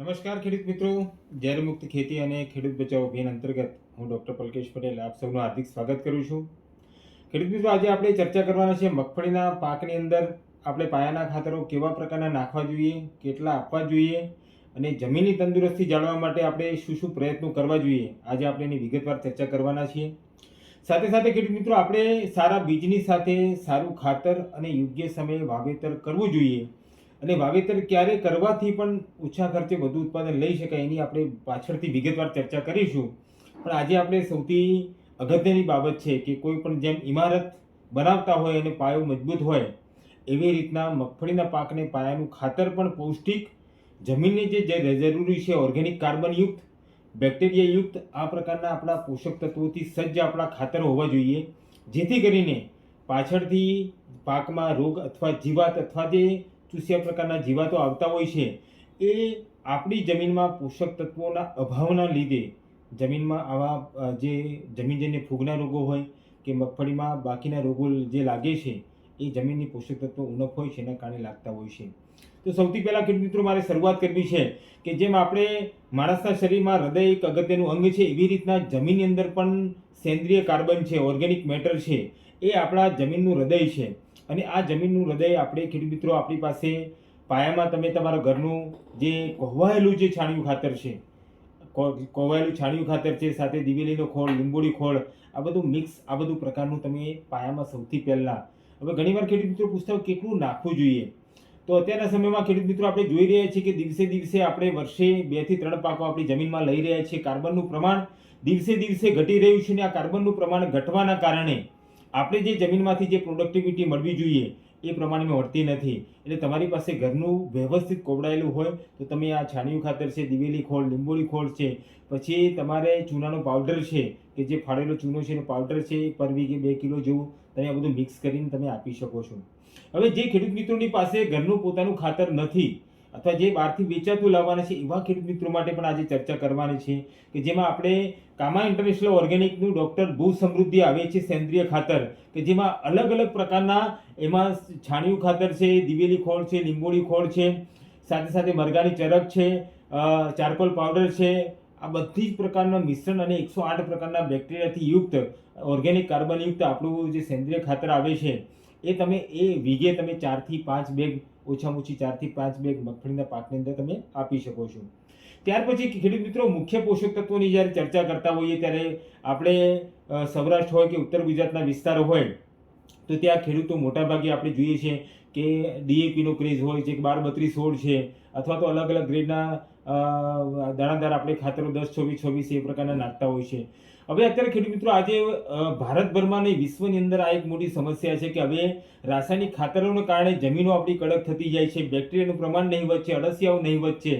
નમસ્કાર ખેડૂત મિત્રો. ઝેર મુક્ત ખેતી અને ખેડૂત બચાવ અભિયાન અંતર્ગત હું ડૉક્ટર પલકેશ પટેલ આપ સૌનું હાર્દિક સ્વાગત કરું છું. ખેડૂત મિત્રો, આજે આપણે ચર્ચા કરવાના છે મગફળીના પાકની અંદર આપણે પાયાના ખાતરો કેવા પ્રકારના નાખવા જોઈએ, કેટલા આપવા જોઈએ અને જમીનની તંદુરસ્તી જાળવવા માટે આપણે શું શું પ્રયત્નો કરવા જોઈએ, આજે આપણે એની વિગતવાર ચર્ચા કરવાના છીએ. સાથે સાથે ખેડૂત મિત્રો, આપણે સારા બીજની સાથે સારું ખાતર અને યોગ્ય સમયે વાવેતર કરવું જોઈએ. અને વાવેતર ક્યારે કરવાથી પણ ઓછા ખર્ચે વધુ ઉત્પાદન લઈ શકાય એની આપણે પાછળથી વિગતવાર ચર્ચા કરીશું. પણ આજે આપણે સૌથી અગત્યની બાબત છે કે કોઈ પણ જેમ ઇમારત બનાવતા હોય અને પાયો મજબૂત હોય, એવી રીતના મગફળીના પાકને પાયાનું ખાતર પણ પૌષ્ટિક, જમીનની જે જરૂરી છે ઓર્ગેનિક કાર્બનયુક્ત બેક્ટેરિયાયુક્ત આ પ્રકારના આપણા પોષક તત્વોથી સજ્જ આપણા ખાતર હોવા જોઈએ. જેથી કરીને પાછળથી પાકમાં રોગ અથવા જીવાત અથવા જે ચૂસ્યા પ્રકારના જીવાતો આવતા હોય છે. એ આપણી જમીનમાં પોષક તત્વોના અભાવના લીધે જમીનમાં આવા જે જમીનજન્ય ફૂગના રોગો હોય કે મગફળીમાં બાકીના રોગો જે લાગે છે, એ જમીનની પોષક તત્વો ઉણપ હોય છે, એના કારણે લાગતા હોય છે. તો સૌથી પહેલાં ખેડૂત મિત્રો, મારે શરૂઆત કરવી છે કે જેમ આપણે માણસના શરીરમાં હૃદય એક અગત્યનું અંગ છે, એવી રીતના જમીનની અંદર પણ સેન્દ્રિય કાર્બન છે, ઓર્ગેનિક મેટર છે, એ આપણા જમીનનું હૃદય છે. અને આ જમીનનું હૃદય આપણે ખેડૂત મિત્રો આપણી પાસે પાયામાં તમે તમારા ઘરનું જે કોહવાયેલું જે છાણિયું ખાતર છે કોહવાયેલું છાણિયું ખાતર છે, સાથે દિવેલીનો ખોળ, લીંબોળી ખોળ, આ બધું મિક્સ, આ બધું પ્રકારનું તમે પાયામાં સૌથી પહેલાં. હવે ઘણીવાર ખેડૂત મિત્રો પૂછતા હોય કેટલું નાખવું જોઈએ? તો અત્યારના સમયમાં ખેડૂત મિત્રો આપણે જોઈ રહ્યા છીએ કે દિવસે દિવસે આપણે વર્ષે બેથી ત્રણ પાકો આપણી જમીનમાં લઈ રહ્યા છીએ. કાર્બનનું પ્રમાણ દિવસે દિવસે ઘટી રહ્યું છે અને આ કાર્બનનું પ્રમાણ ઘટવાના કારણે આપણે જે જમીનમાંથી જે પ્રોડક્ટિવિટી મળવી જોઈએ, એ પ્રમાણે મળતી નથી. એટલે તમારી પાસે ઘરનું વ્યવસ્થિત કોવડાયેલું હોય, તો તમે આ છાણિયું ખાતર છે, દિવેલી ખોળ, લીંબોળી ખોળ છે, પછી તમારે ચૂનાનો પાવડર છે, કે જે ફાળેલો ચૂનો છે એનો પાવડર છે એ પર વીઘે બે કિલો જેવું, તમે આ બધું મિક્સ કરીને તમે આપી શકો છો. હવે જે ખેડૂત મિત્રોની પાસે ઘરનું પોતાનું ખાતર નથી અથવા જે બહારથી વેચાતું લાવવાના છે, એવા ખેડૂત મિત્રો માટે પણ આજે ચર્ચા કરવાની છે કે જેમાં આપણે કામા ઇન્ટરનેશનલ ઓર્ગેનિકનું ડૉક્ટર ભૂ સમૃદ્ધિ આવે છે સેન્દ્રિય ખાતર, કે જેમાં અલગ અલગ પ્રકારના એમાં છાણિયું ખાતર છે, દિવેલી ખોળ છે, લીંબોળી ખોળ છે, સાથે સાથે મરઘાની ચરક છે ચારકોલ પાવડર છે, આ બધી જ પ્રકારના મિશ્રણ અને એકસો આઠ પ્રકારના બેક્ટેરિયાથી યુક્ત, ઓર્ગેનિક કાર્બનયુક્ત આપણું જે સેન્દ્રિય ખાતર આવે છે. એ તમે, એ વીઘે તમે ચારથી પાંચ બેગ, ઓછામાં ઓછી ચારથી પાંચ બેગ મગફળીના પાકની અંદર તમે આપી શકો છો. ત્યાર પછી ખેડૂત મિત્રો, મુખ્ય પોષક તત્વોની જ્યારે ચર્ચા કરતા હોઈએ ત્યારે આપણે સૌરાષ્ટ્ર હોય કે ઉત્તર ગુજરાતના વિસ્તારો હોય, તો ત્યાં ખેડૂતો મોટાભાગે આપણે જોઈએ છીએ કે ડીએપીનો ક્રેઝ હોય છે, કે બાર બત્રીસ સોળ છે, અથવા તો અલગ અલગ ગ્રેડના દાણાદાર આપણે ખાતરો દસ, છવ્વીસ છવ્વીસ એ પ્રકારના નાખતા હોય છે. હવે અત્યારે ખેડૂત મિત્રો, આજે ભારતભરમાં નહીં, વિશ્વની અંદર આ એક મોટી સમસ્યા છે કે હવે રાસાયણિક ખાતરોને કારણે જમીનો આપણી કડક થતી જાય છે, બેક્ટેરિયાનું પ્રમાણ નહીવત છે, અળસિયાઓ નહીવત છે.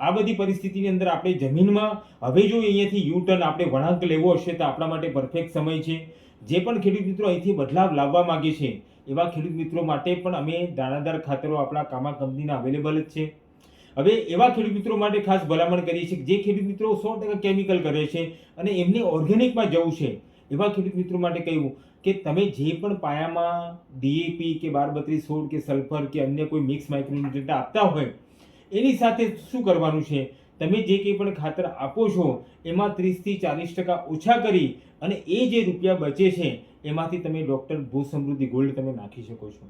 આ બધી પરિસ્થિતિની અંદર આપણે જમીનમાં, હવે જો અહીંયાથી યુ ટર્ન આપણે વળાંક લેવો હશે તો આપણા માટે પરફેક્ટ સમય છે. જે પણ ખેડૂત મિત્રો અહીંથી બદલાવ લાવવા માગે છે, એવા ખેડૂત મિત્રો માટે પણ અમે દાણાદાર ખાતરો આપણા કામા કંપનીના અવેલેબલ જ છે. હવે એવા ખેડૂત મિત્રો માટે ખાસ ભલામણ કરીએ છીએ જે ખેડૂત મિત્રો સો ટકા કેમિકલ કરે છે અને એમને ઓર્ગેનિકમાં જવું છે, એવા ખેડૂત મિત્રો માટે કહ્યું કે તમે જે પણ પાયામાં ડીએપી કે બાર બત્રીસ સોળ કે સલ્ફર કે અન્ય કોઈ મિક્સ માઇક્રોન્યુટ્રન્ટ આપતા હોય, એની સાથે શું કરવાનું છે? તમે જે કંઈ પણ ખાતર આપો છો, એમાં ત્રીસથી ચાલીસ ટકા ઓછા કરી અને એ જે રૂપિયા બચે છે, એમાંથી તમે ડૉક્ટર ભૂ સમૃદ્ધિ ગોલ્ડ તમે નાખી શકો છો.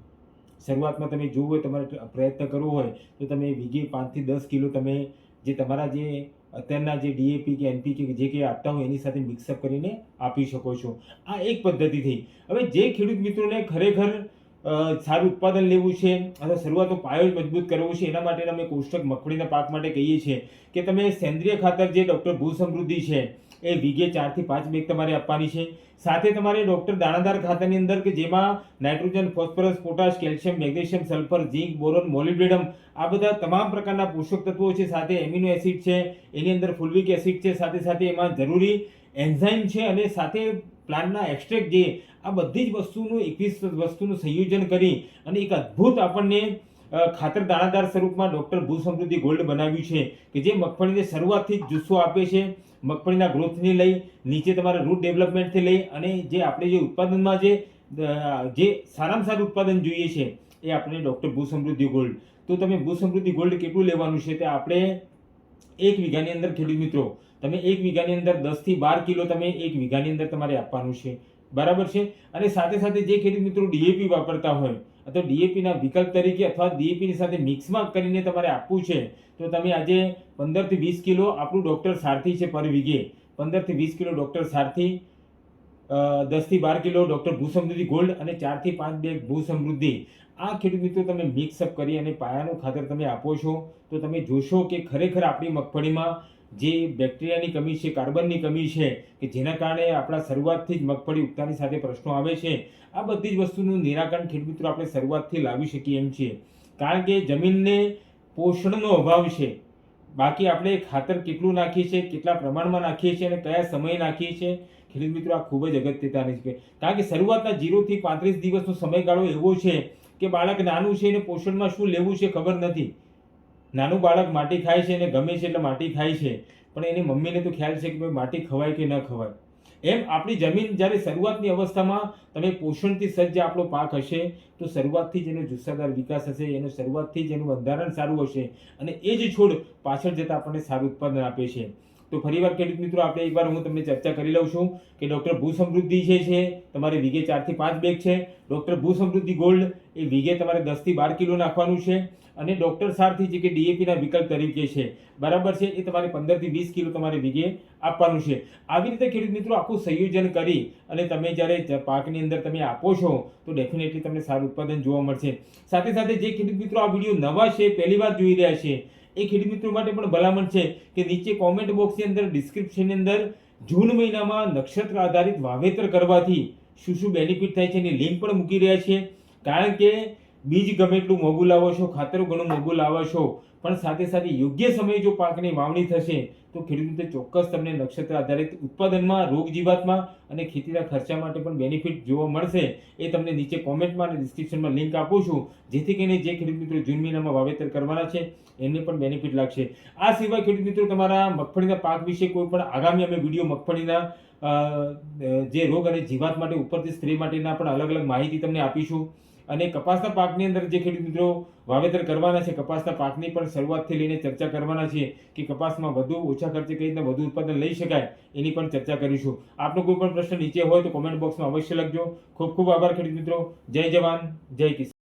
શરૂઆતમાં તમે જોવું હોય, તમારે પ્રયત્ન કરવો હોય, તો તમે વીઘે પાંચથી દસ કિલો તમે જે તમારા જે અત્યારના જે ડીએપી કે એનપીકે જે કંઈ આપતા હોય, એની સાથે મિક્સઅપ કરીને આપી શકો છો. આ એક પદ્ધતિ થઈ હવે જે ખેડૂત મિત્રોને ખરેખર સારું ઉત્પાદન લેવું છે, અથવા શરૂઆતનો પાયો જ મજબૂત કરવો છે, એના માટે અમે કોષ્ટક મગફળીના પાક માટે કહીએ છીએ કે તમે સેન્દ્રિય ખાતર જે ડૉક્ટર ભૂ સમૃદ્ધિ છે એ વીઘે ચારથી પાંચ બેગ તમારે આપવાની છે. સાથે તમારે ડૉક્ટર દાણાદાર ખાતાની અંદર કે જેમાં nitrogen, phosphorus, potash, calcium, magnesium, sulphur, zinc, boron, molybdenum આ બધા તમામ પ્રકારના પોષક તત્વો છે. સાથે એમિનો એસિડ છે, એની અંદર ફુલવિક એસિડ છે. સાથે સાથે એમાં જરૂરી એન્ઝાઇમ છે અને સાથે પ્લાન્ટના એક્સ્ટ્રેક્ટ જે આ બધી જ વસ્તુનું એકવીસ વસ્તુનું સંયોજન કરી અને એક અદ્ભુત આપણને ખાતર દાણાદાર સ્વરૂપમાં ડૉક્ટર ભૂ સમૃદ્ધિ ગોલ્ડ બનાવ્યું છે કે જે મગફળીને શરૂઆતથી જ જુસ્સો આપે છે. મગફળીના ગ્રોથને લઈ, નીચે તમારા રૂટ ડેવલપમેન્ટથી લઈ અને જે આપણે જે ઉત્પાદનમાં જે જે સારામાં સારું ઉત્પાદન જોઈએ છે એ આપણે ડૉક્ટર ભૂ સમૃદ્ધિ ગોલ્ડ. તો તમે ભૂ સમૃદ્ધિ ગોલ્ડ કેટલું લેવાનું છે તે આપણે એક વીઘાની અંદર ખેડૂત મિત્રો, તમે એક વીઘાની અંદર દસથી બાર કિલો તમે એક વીઘાની અંદર તમારે આપવાનું છે. બરાબર છે? અને સાથે સાથે જે ખેડૂત મિત્રો ડીએપી વાપરતા હોય, અથવા ડીએપીના વિકલ્પ તરીકે અથવા ડીએપીની સાથે મિક્સમાં કરીને તમારે આપવું છે, તો તમે આજે પંદરથી વીસ કિલો આપણું ડૉક્ટર સારથી છે પર વીઘે. પંદરથી વીસ કિલો ડૉક્ટર સારથી દસથી બાર કિલો ડૉક્ટર ભૂ સમૃદ્ધિ ગોલ્ડ અને ચારથી પાંચ બેગ ભૂ સમૃદ્ધિ આ ખેડૂત મિત્રો તમે મિક્સઅપ કરી અને પાયાનું ખાતર તમે આપો છો, તો તમે જોશો કે ખરેખર આપણી મગફળીમાં જે બેક્ટેરિયાની કમી છે, કાર્બનની કમી છે, કે જેના કારણે આપણા શરૂઆતથી જ મગફળી ઉગતાની સાથે પ્રશ્નો આવે છે, આ બધી જ વસ્તુનું નિરાકરણ ખેડૂત મિત્રો આપણે શરૂઆતથી લાવી શકીએ એમ છીએ. કારણ કે જમીનને પોષણનો અભાવ છે. બાકી આપણે ખાતર કેટલું નાખીએ છીએ, કેટલા પ્રમાણમાં નાખીએ છીએ અને કયા સમયે નાખીએ છીએ, ખેડૂત મિત્રો આ ખૂબ જ અગત્યતાની છે. કારણ કે શરૂઆતના જીરોથી પાંત્રીસ દિવસનો સમયગાળો એવો છે કે બાળક નાનું છે એને પોષણમાં શું લેવું છે ખબર નથી. નાનું બાળક માટી ખાય છે અને ગમે છે એટલે માટી ખાય છે. પણ એની મમ્મીને તો ખ્યાલ છે કે ભાઈ માટી ખવાય કે ન ખવાય? એમ આપણી જમીન જ્યારે શરૂઆતની અવસ્થામાં તમે પોષણથી સજ્જ આપણો પાક હશે, તો શરૂઆતથી જ એનો જુસ્સાદાર વિકાસ હશે, એનો શરૂઆતથી જ એનું બંધારણ સારું હશે અને એ જ છોડ પાછળ જતાં આપણને સારું ઉત્પાદન આપે છે. તો ફરીવાર ખેડૂત મિત્રો, આપણે એકવાર હું તમને ચર્ચા કરી લઉં છું કે ડૉક્ટર ભૂ સમૃદ્ધિ જે છે, તમારે વીઘે ચારથી પાંચ બેગ છે. ડૉક્ટર ભૂ સમૃદ્ધિ ગોલ્ડ એ વીઘે તમારે દસથી બાર કિલો નાખવાનું છે અને ડૉક્ટર સારથી જે કે ડીએપીના વિકલ્પ તરીકે છે, બરાબર છે? એ તમારે પંદરથી વીસ કિલો તમારે વીઘે આપવાનું છે. આવી રીતે ખેડૂત મિત્રો, આખું સંયોજન કરી અને તમે જ્યારે પાકની અંદર તમે આપો છો, તો ડેફિનેટલી તમને સારું ઉત્પાદન જોવા મળશે. સાથે સાથે જે ખેડૂત મિત્રો, આ વીડિયો નવા છે, પહેલી વાર જોઈ રહ્યા છે એ ખેડૂત મિત્રો માટે પણ ભલામણ છે કે નીચે કોમેન્ટ બોક્સની અંદર ડિસ્ક્રિપ્શનની અંદર જૂન મહિનામાં નક્ષત્ર આધારિત વાવેતર કરવાથી શું શું બેનિફિટ થાય છે એની લિંક પણ મૂકી રહ્યા છીએ. કારણ કે બીજ ગમે એટલું મોંઘું લાવો છો, ખાતર ઘણું મોંઘું લાવો છો, પણ સાથે સાથે યોગ્ય સમયે જો પાકની વાવણી થશે, તો ખેડૂતને ચોક્કસ તમને નક્ષત્ર આધારિત ઉત્પાદનમાં, રોગ જીવાતમાં અને ખેતીના ખર્ચા માટે પણ બેનિફિટ જોવા મળશે. એ તમને નીચે કોમેન્ટમાં અને ડિસ્ક્રિપ્શનમાં લિંક આપું છું. જેથી કરીને જે ખેડૂત મિત્રો જૂન મહિનામાં વાવેતર કરવાના છે, એમને પણ બેનિફિટ લાગશે. આ સિવાય ખેડૂત મિત્રો તમારા મગફળીના પાક વિશે કોઈ પણ આગામી અમે વીડિયો મગફળીના જે રોગ અને જીવાત માટે ઉપરથી સ્ત્રી માટેના પણ અલગ અલગ માહિતી તમને આપીશું. અને કપાસના પાકની અંદર જે ખેડૂત મિત્રો વાવેતર કરવાના છે, કપાસના પાકની પણ શરૂઆતથી લઈને ચર્ચા કરવાના છે કે કપાસમાં વધુ ઓછા ખર્ચે કઈ રીતના વધુ ઉત્પાદન લઈ શકાય એની પણ ચર્ચા કરીશું. આપનો કોઈ પણ પ્રશ્ન નીચે હોય તો કોમેન્ટ બોક્સમાં અવશ્ય લખજો. ખૂબ ખૂબ આભાર ખેડૂત મિત્રો. જય જવાન, જય કિસાન.